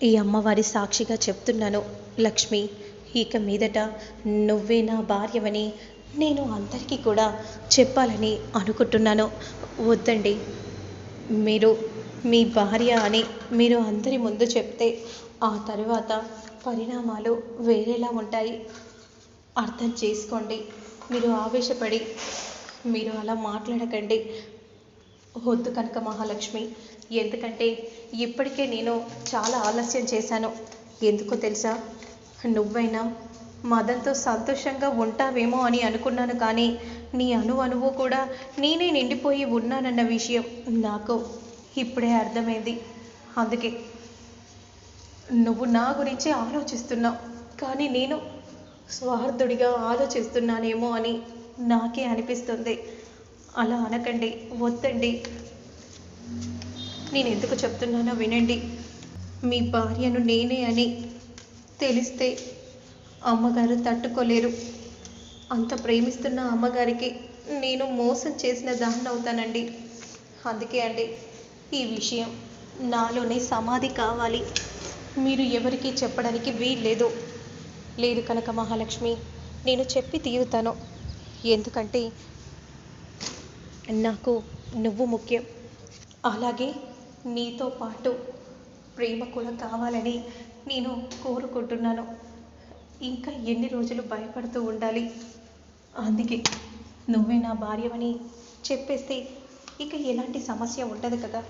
ఈ అమ్మవారి సాక్షిగా చెప్తున్నాను లక్ష్మి ఇక మీదట నువ్వే నా భార్యవని నేను అందరికీ కూడా చెప్పాలని అనుకుంటున్నాను. వద్దండి. మీరు మీ భార్య అని మీరు అందరి ముందు చెప్తే ఆ తర్వాత పరిణామాలు వేరేలా ఉంటాయి. అర్థం చేసుకోండి. మీరు ఆవేశపడి మీరు అలా మాట్లాడకండి. వద్దు కనుక మహాలక్ష్మి. ఎందుకంటే ఇప్పటికే నేను చాలా ఆలస్యం చేశాను. ఎందుకో తెలుసా? నువ్వైనా మదన్తో సంతోషంగా ఉంటావేమో అని అనుకున్నాను కానీ నీ అణు అణువు కూడా నేనే నిండిపోయి ఉన్నానన్న విషయం నాకు ఇప్పుడే అర్థమైంది. అందుకే నువ్వు నా గురించి ఆలోచిస్తున్నావు కానీ నేను స్వార్థుడిగా ఆలోచిస్తున్నానేమో అని నాకే అనిపిస్తుంది. అలా అనకండి వద్దండి. నేను ఎందుకు చెప్తున్నానో వినండి. మీ భార్యను నేనే అని తెలిస్తే అమ్మగారు తట్టుకోలేరు. అంత ప్రేమిస్తున్న అమ్మగారికి నేను మోసం చేసిన దాన్ని అవుతానండి. అందుకే అండి ఈ విషయం నాలోనే సమాధి కావాలి. మీరు ఎవరికీ చెప్పడానికి వీల్లేదు. లేదు కనుక మహాలక్ష్మి నేను చెప్పి తీరుతాను. ఎందుకంటే నాకు నువ్వు ముఖ్యం. అలాగే నీతో పాటు ప్రేమ కూడా కావాలని నేను కోరుకుంటున్నాను. ఇంకా ఎన్ని రోజులు భయపడుతూ ఉండాలి? అందుకే నువ్వే నా భార్యవని చెప్పేస్తే ఇక ఎలాంటి సమస్య ఉండదు కదా.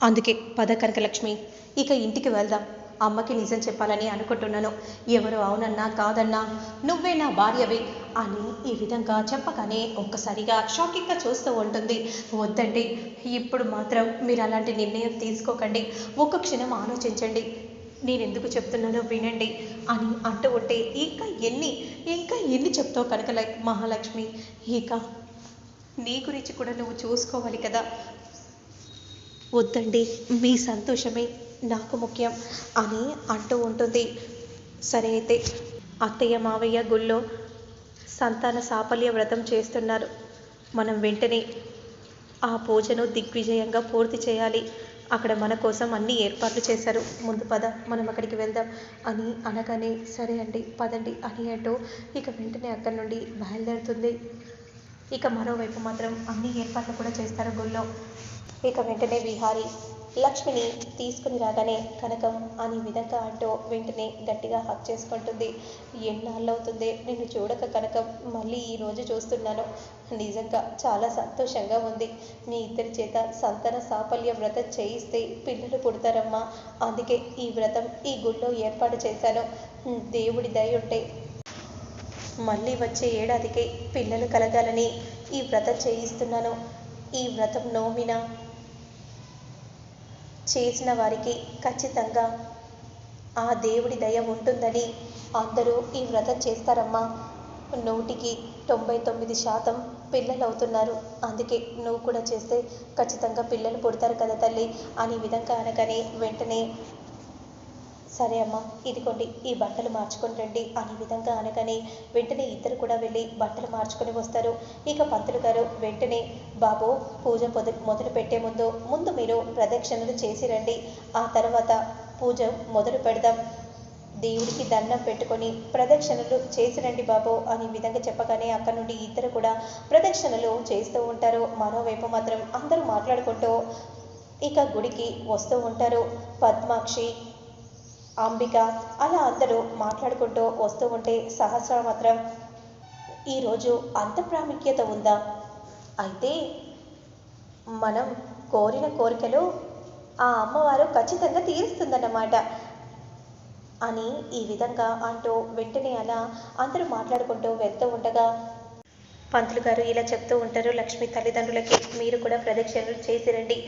అందుకే పద కనకలక్ష్మి ఇక ఇంటికి వెళ్దాం. అమ్మకి నిజం చెప్పాలని అనుకుంటున్నాను. ఎవరు అవునన్నా కాదన్నా నువ్వే నా భార్యవి. అని ఈ విధంగా చెప్పగానే ఒక్కసారిగా షాకింగ్గా చూస్తూ ఉంటుంది. వద్దండి ఇప్పుడు మాత్రం మీరు అలాంటి నిర్ణయం తీసుకోకండి. ఒక్క క్షణం ఆలోచించండి. నేను ఎందుకు చెప్తున్నానో వినండి అని అంటూ ఉంటే ఇంకా ఎన్ని ఇంకా ఎన్ని చెప్తావు కనుక మహాలక్ష్మి. ఇక నీ గురించి కూడా నువ్వు చూసుకోవాలి కదా. వద్దండి మీ సంతోషమే నాకు ముఖ్యం అని అంటూ ఉంటుంది. సరే అయితే అత్తయ్య మావయ్య గుళ్ళో సంతాన సాఫల్య వ్రతం చేస్తున్నారు. మనం వెంటనే ఆ పూజను దిగ్విజయంగా పూర్తి చేయాలి. అక్కడ మన కోసం అన్ని ఏర్పాట్లు చేశారు. ముందు పద మనం అక్కడికి వెళ్దాం. అని అనగానే సరే అండి పదండి అని అంటూ ఇక వెంటనే అక్కడి నుండి బయలుదేరుతుంది. ఇక మరోవైపు మాత్రం అన్ని ఏర్పాట్లు కూడా చేస్తారు గుళ్ళో. ఇక వెంటనే విహారి లక్ష్మిని తీసుకుని రాగానే కనకం అనే విధంగా అంటూ వెంటనే గట్టిగా హక్ చేసుకుంటుంది. ఎన్నాళ్ళు అవుతుంది? నిన్ను చూడక కనకం మళ్ళీ ఈ రోజు చూస్తున్నాను. నిజంగా చాలా సంతోషంగా ఉంది. మీ ఇద్దరి చేత సంతాన సాఫల్య వ్రతం చేయిస్తే పిల్లలు పుడతారమ్మా. అందుకే ఈ వ్రతం ఈ గుళ్ళో ఏర్పాటు చేశాను. దేవుడి దయ ఉంటే. మళ్ళీ వచ్చే ఏడాదికి పిల్లలు కలగాలని ఈ వ్రతం చేయిస్తున్నాను. ఈ వ్రతం నోమిన చేసిన వారికి ఖచ్చితంగా ఆ దేవుడి దయ ఉంటుందని అందరూ ఈ వ్రతం చేస్తారమ్మా. నూటికి తొంభై తొమ్మిది శాతం పిల్లలు అవుతున్నారు అందుకే నువ్వు కూడా చేస్తే ఖచ్చితంగా పిల్లలు పుడతారు కదా తల్లి అని విధంగా అనగానే వెంటనే సరే అమ్మా ఇదిగోండి ఈ బట్టలు మార్చుకొని రండి అనే విధంగా అనగానే వెంటనే ఇద్దరు కూడా వెళ్ళి బట్టలు మార్చుకొని వస్తారు. ఇక పంతులు గారు వెంటనే బాబు పూజ మొద మొదలు పెట్టే ముందు ముందు మీరు ప్రదక్షిణలు చేసి రండి. ఆ తర్వాత పూజ మొదలు పెడదాం. దేవుడికి దండం పెట్టుకొని ప్రదక్షిణలు చేసి రండి బాబు అనే విధంగా చెప్పగానే అక్కడ నుండి ఇద్దరు కూడా ప్రదక్షిణలు చేస్తూ ఉంటారు. మరోవైపు మాత్రం అందరూ మాట్లాడుకుంటూ ఇక గుడికి వస్తూ ఉంటారు. పద్మాక్షి అంబిక అలా అందరూ మాట్లాడుకుంటూ వస్తూ ఉంటే సహస్ర మాత్రం ఈరోజు అంత ప్రాముఖ్యత ఉందా? అయితే మనం కోరిన కోరికలు ఆ అమ్మవారు ఖచ్చితంగా తీరుస్తుందన్నమాట అని ఈ విధంగా అంటూ వెంటనే అలా అందరూ మాట్లాడుకుంటూ వెళ్తూ ఉండగా పంతులు గారు ఇలా చెప్తూ ఉంటారు లక్ష్మి తల్లిదండ్రులకి మీరు కూడా ప్రదక్షిణలు చేసి రండి.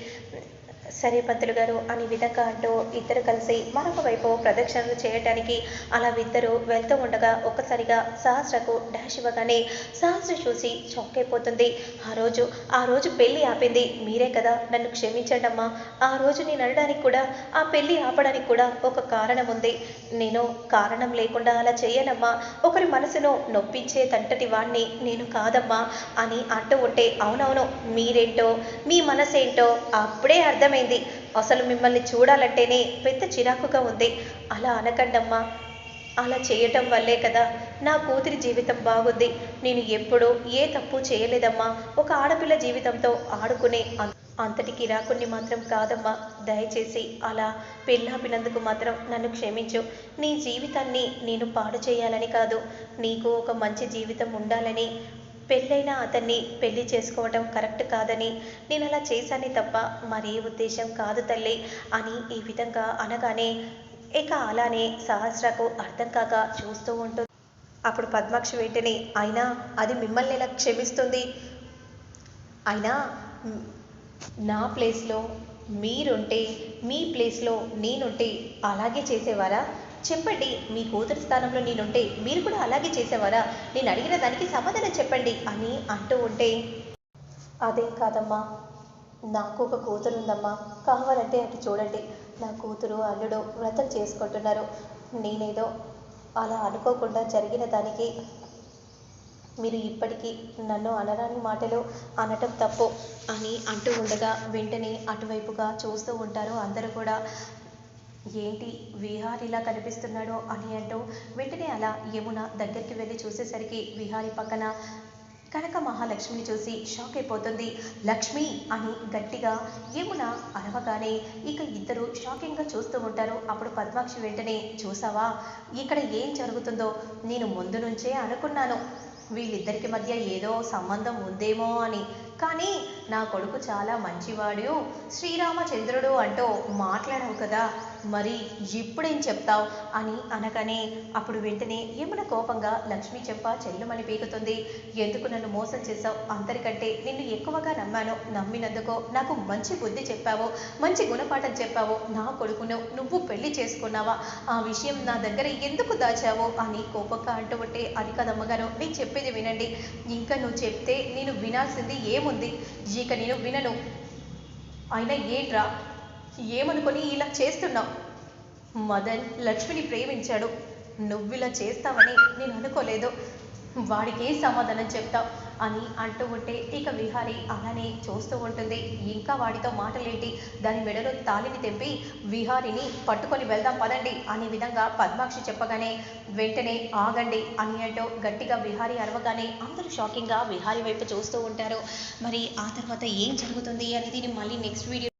సరే పంతులు గారు అని విధంగా అంటూ ఇద్దరు కలిసి మరొక వైపు ప్రదక్షిణలు చేయటానికి అలా ఇద్దరు వెళ్తూ ఉండగా ఒక్కసారిగా సహస్రకు డాష్ ఇవ్వగానే సహస్ర చూసి షాక్ అయిపోతుంది. ఆ రోజు ఆ రోజు పెళ్ళి ఆపింది మీరే కదా నన్ను క్షమించండి అమ్మా ఆ రోజు నేను అనడానికి కూడా ఆ పెళ్ళి ఆపడానికి కూడా ఒక కారణం ఉంది. నేను కారణం లేకుండా అలా చేయనమ్మా. ఒకరి మనసును నొప్పించే తంటటి వాణ్ణి నేను కాదమ్మా అని అంటూ ఉంటే అవునవును మీరేంటో మీ మనసేంటో అప్పుడే అర్థమైంది. అసలు మిమ్మల్ని చూడాలంటేనే పెద్ద చిరాకుగా ఉంది. అలా అనకండమ్మా. అలా చేయటం వల్లే కదా నా కూతురి జీవితం బాగుంది. నేను ఎప్పుడూ ఏ తప్పు చేయలేదమ్మా. ఒక ఆడపిల్ల జీవితంతో ఆడుకునే అంతటి కిరాకుని మాత్రం కాదమ్మా. దయచేసి అలా పెళ్ళాపినందుకు మాత్రం నన్ను క్షమించు. నీ జీవితాన్ని నేను పాడు చేయాలని కాదు. నీకు ఒక మంచి జీవితం ఉండాలని పెళ్ళైన అతన్ని పెళ్ళి చేసుకోవటం కరెక్ట్ కాదని నేను అలా చేశానే తప్ప మరే ఉద్దేశం కాదు తల్లి అని ఈ విధంగా అనగానే ఇక అలానే సహస్రకు అర్థం కాక చూస్తూ ఉంటుంది. అప్పుడు పద్మాక్షి వెంటనే అయినా అది మిమ్మల్ని ఎలా క్షమిస్తుంది? అయినా నా ప్లేస్లో మీరుంటే మీ ప్లేస్లో నేనుంటే అలాగే చేసేవారా? చెప్పండి మీ కూతురు స్థానంలో నేనుంటే మీరు కూడా అలాగే చేసేవారా? నేను అడిగిన దానికి సమాధానం చెప్పండి అని అంటూ ఉంటే అదేం కాదమ్మా నాకు ఒక కూతురు ఉందమ్మా కావాలంటే అటు చూడండి. నా కూతురు అల్లుడు వ్రతం చేసుకుంటున్నారు. నేనేదో అలా అనుకోకుండా జరిగిన దానికి మీరు ఇప్పటికీ నన్ను అనరాని మాటలు అనటం తప్పు అని అంటూ ఉండగా వెంటనే అటువైపుగా చూస్తూ ఉంటారు అందరూ కూడా. ఏంటి విహార్ ఇలా కనిపిస్తున్నాడో అని అంటూ వెంటనే అలా యమున దగ్గరికి వెళ్ళి చూసేసరికి విహారి పక్కన కనక మహాలక్ష్మిని చూసి షాక్ అయిపోతుంది. లక్ష్మి అని గట్టిగా యమున అరవగానే ఇక ఇద్దరు షాకింగ్గా చూస్తూ ఉంటారు. అప్పుడు పద్మాక్షి వెంటనే చూసావా? ఇక్కడ ఏం జరుగుతుందో నేను ముందు నుంచే అనుకున్నాను. వీళ్ళిద్దరికి మధ్య ఏదో సంబంధం ఉందేమో అని. కానీ నా కొడుకు చాలా మంచివాడు. శ్రీరామచంద్రుడు అంటూ మాట్లాడవు కదా. మరి ఇప్పుడేం చెప్తావు అని అనగానే అప్పుడు వెంటనే ఏమైనా కోపంగా లక్ష్మి చెప్ప చెల్లుమని పీకుతుంది. ఎందుకు నన్ను మోసం చేశావు? అందరికంటే నిన్ను ఎక్కువగా నమ్మాను. నమ్మినందుకు నాకు మంచి బుద్ధి చెప్పావు మంచి గుణపాఠం చెప్పావు. నా కొడుకును నువ్వు పెళ్ళి చేసుకున్నావా? ఆ విషయం నా దగ్గర ఎందుకు దాచావు? అని కోపంగా అంటూ ఉంటే అది కదమ్మగారు నేను చెప్పేది వినండి. ఇంకా నువ్వు చెప్తే నేను వినాల్సింది ఏముంది? ఇక నేను వినను. అయినా ఏంట్రా? ఏమనుకొని ఇలా చేస్తున్నావు? మదన్ లక్ష్మిని ప్రేమించాడు. నువ్వు ఇలా చేస్తావని నేను అనుకోలేదు. వాడికి సమాధానం చెప్తావు? అని అంటూ ఉంటే ఇక విహారి అలానే చూస్తూ ఉంటుంది. ఇంకా వాడితో మాటలేంటి? దాని మెడలో తాలిని తెంపి విహారిని పట్టుకొని వెళ్దాం పదండి అనే విధంగా పద్మాక్షి చెప్పగానే వెంటనే ఆగండి అని అంటూ గట్టిగా విహారి అరవగానే అందరూ షాకింగ్గా విహారి వైపు చూస్తూ ఉంటారు. మరి ఆ తర్వాత ఏం జరుగుతుంది అనేది మళ్ళీ నెక్స్ట్ వీడియో